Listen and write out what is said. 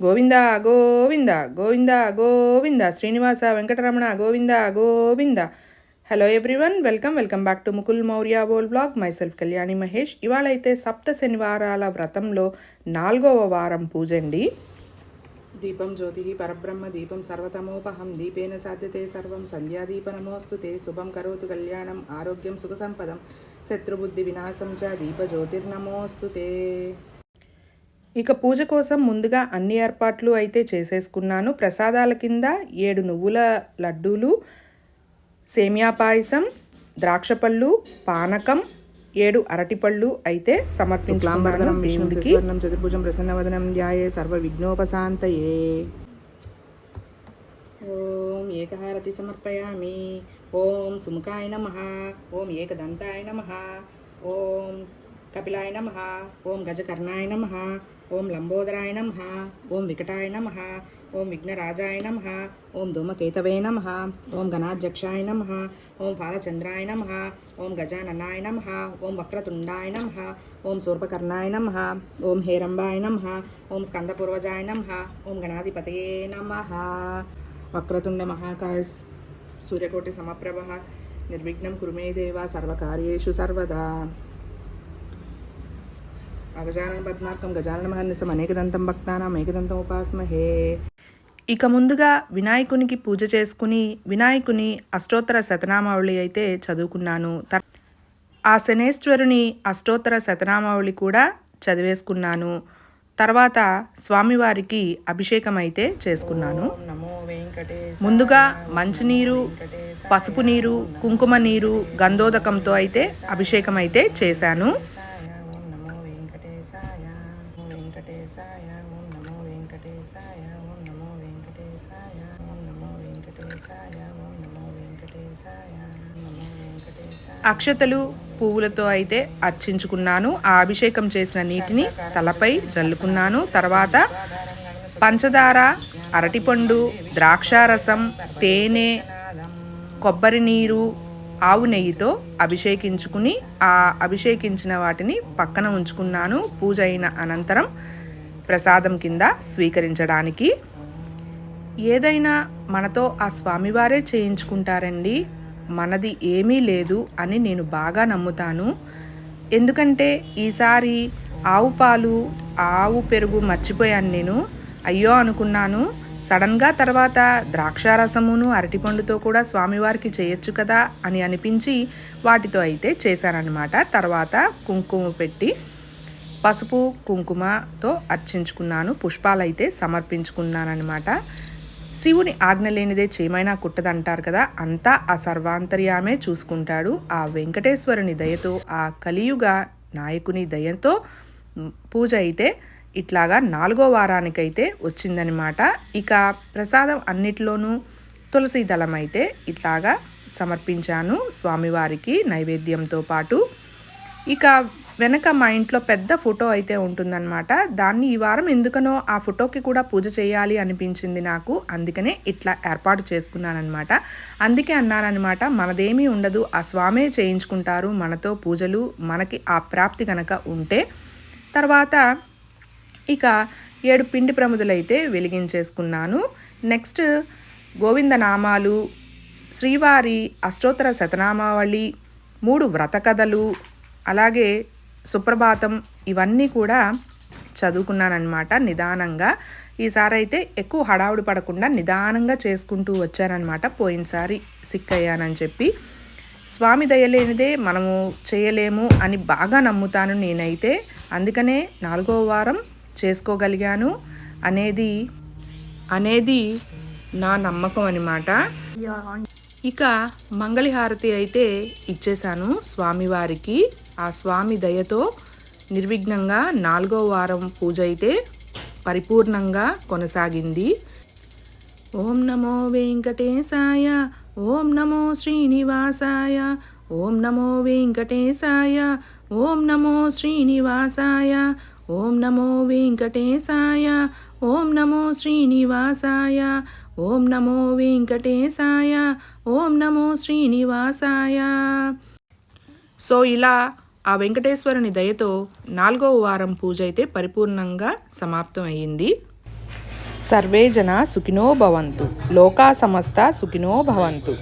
Govinda Govinda Govinda Govinda. Srinivasa Venkataramana Govinda Govinda. Hello everyone welcome welcome back to Mukul Maurya boll blog my self Kalyani Mahesh ఇవాళైతే సప్త శనివారాల వ్రతంలో నాలుగవ వారం పూజండి. దీపం జ్యోతి పరబ్రహ్మ దీపం సర్వతమోపహం. దీపేన సాధ్యతే సర్వం. సంధ్యాదీప నమోస్తు తే శుభం కరోతు కళ్యాణం. ఆరోగ్యం సుఖ సంపదం. శత్రుబుద్ధి వినాశం చ దీప జ్యోతిర్నమోస్తు తే. ఇక పూజ కోసం ముందుగా అన్ని ఏర్పాట్లు అయితే చేసేసుకున్నాను. ప్రసాదాల కింద ఏడు నువ్వుల లడ్డూలు సేమియా పాయసం ద్రాక్ష పళ్ళు పానకం ఏడు అరటిపళ్ళు అయితే సమర్పించుకున్నాను దేవుడికి చతుర్భుజం ప్రసన్నవదనం ధ్యాయే సర్వ విఘ్నోపశాంతయే. ఓం ఏకహారతి సమర్పయామి. ఓం సుముఖాయ నమ. ఓం ఏకదంతాయ నమ. ఓం కపిలాయ నమ ఓం గజకర్ణాయ నమ ఓం లంబోదరాయ నమ ఓం వికటాయ నమ ఓం విఘ్నరాజాయ నమ ఓం ధూమకేతవే నమ ఓం గణాధ్యక్షాయ నమ ఓం ఫాలచంద్రాయ నమ ఓం గజాననాయ నమ ఓం వక్రతుండాయ నమ ఓం శూర్పకర్ణాయ నమ ఓం హేరంబాయ నమ ఓం స్కందపూర్వజాయ నమ ఓం గణాధిపతయే నమ వక్రతుండ మహాకాయ సూర్యకోటి సమప్రభ నిర్విఘ్నం కురుమే దేవ సర్వకార్యేషు సర్వదా అగజానన పద్మార్కం గజానన మహర్నిశం అనేకదంతం భక్తానాం ఏకదంతం ఉపాస్మహే. ఇక ముందుగా వినాయకునికి పూజ చేసుకుని వినాయకుని అష్టోత్తర శతనామావళి అయితే చదువుకున్నాను. ఆ శనేశ్వరుని అష్టోత్తర శతనామావళి కూడా చదివేసుకున్నాను. తర్వాత స్వామివారికి అభిషేకం అయితే చేసుకున్నాను ముందుగా మంచినీరు పసుపు నీరు కుంకుమ నీరు గంధోదకంతో అయితే అభిషేకం అయితే చేశాను. అక్షతలు పువ్వులతో అయితే అర్చించుకున్నాను. ఆ అభిషేకం చేసిన నీటిని తలపై జల్లుకున్నాను. తర్వాత పంచదార అరటిపండు ద్రాక్షారసం తేనె కొబ్బరి నీరు ఆవు నెయ్యితో అభిషేకించుకుని ఆ అభిషేకించిన వాటిని పక్కన ఉంచుకున్నాను. పూజ అయిన అనంతరం ప్రసాదం కింద స్వీకరించడానికి ఏదైనా మనతో ఆ స్వామివారే చేయించుకుంటారండి. మనది ఏమీ లేదు అని నేను బాగా నమ్ముతాను. ఎందుకంటే ఈసారి ఆవు పాలు ఆవు పెరుగు మర్చిపోయాను నేను. అయ్యో అనుకున్నాను. సడన్గా తర్వాత ద్రాక్షారసమును అరటిపండుతో కూడా స్వామివారికి చేయొచ్చు కదా అని అనిపించి వాటితో అయితే చేశానన్నమాట. తర్వాత కుంకుమ పెట్టి పసుపు కుంకుమతో అర్చించుకున్నాను. పుష్పాలైతే సమర్పించుకున్నానమాట శివుని ఆజ్ఞ లేనిదే చేమైనా కుట్టదంటారు కదా అంతా ఆ సర్వాంతర్యామే చూసుకుంటాడు. ఆ వెంకటేశ్వరుని దయతో ఆ కలియుగ నాయకుని దయతో పూజ అయితే ఇట్లాగా నాలుగో వారానికైతే వచ్చిందనమాట ఇక ప్రసాదం అన్నిట్లోనూ తులసి దళం అయితే ఇట్లాగా సమర్పించాను స్వామివారికి నైవేద్యంతో పాటు. ఇక వెనక మా ఇంట్లో పెద్ద ఫోటో అయితే ఉంటుందన్నమాట. దాన్ని ఈ వారం ఎందుకనో ఆ ఫోటోకి కూడా పూజ చేయాలి అనిపించింది నాకు. అందుకనే ఇట్లా ఏర్పాటు చేసుకున్నానమాట అందుకే అన్నానమాట మనదేమీ ఉండదు. ఆ స్వామే చేయించుకుంటారు. మనతో పూజలు మనకి ఆ ప్రాప్తి కనుక ఉంటే. తర్వాత ఇక ఏడు పిండి ప్రముదులైతే వెలిగించేసుకున్నాను. నెక్స్ట్ గోవింద నామాలు శ్రీవారి అష్టోత్తర శతనామావళి మూడు వ్రత కథలు అలాగే సుప్రభాతం ఇవన్నీ కూడా చదువుకున్నానమాట నిదానంగా. ఈసారి అయితే ఎక్కువ హడావుడి పడకుండా నిదానంగా చేసుకుంటూ వచ్చానమాట పోయినసారి సిక్ అయ్యానని చెప్పి. స్వామి దయలేనిదే మనము చేయలేము అని బాగా నమ్ముతాను నేనైతే. అందుకనే నాలుగో వారం చేసుకోగలిగాను అనేది అనేది నా నమ్మకం అనమాట ఇక మంగళహారతి అయితే ఇచ్చేశాను స్వామివారికి. ఆ స్వామి దయతో నిర్విఘ్నంగా నాలుగో వారం పూజ అయితే పరిపూర్ణంగా కొనసాగింది. ఓం నమో వెంకటేశాయ ఓం నమో శ్రీనివాసాయ ఓం నమో వెంకటేశాయ ఓం నమో శ్రీనివాసాయ ఓం నమో వెంకటేశాయ ఓం నమో శ్రీనివాసాయ ఓం నమో వెంకటేశాయ ఓం నమో శ్రీనివాసాయ. సో ఇలా ఆ వెంకటేశ్వరుని దయతో నాలుగవ వారం పూజ అయితే పరిపూర్ణంగా సమాప్తం అయ్యింది సర్వే జన సుఖినో భవంతు. లోకా సమస్త సుఖినో భవంతు.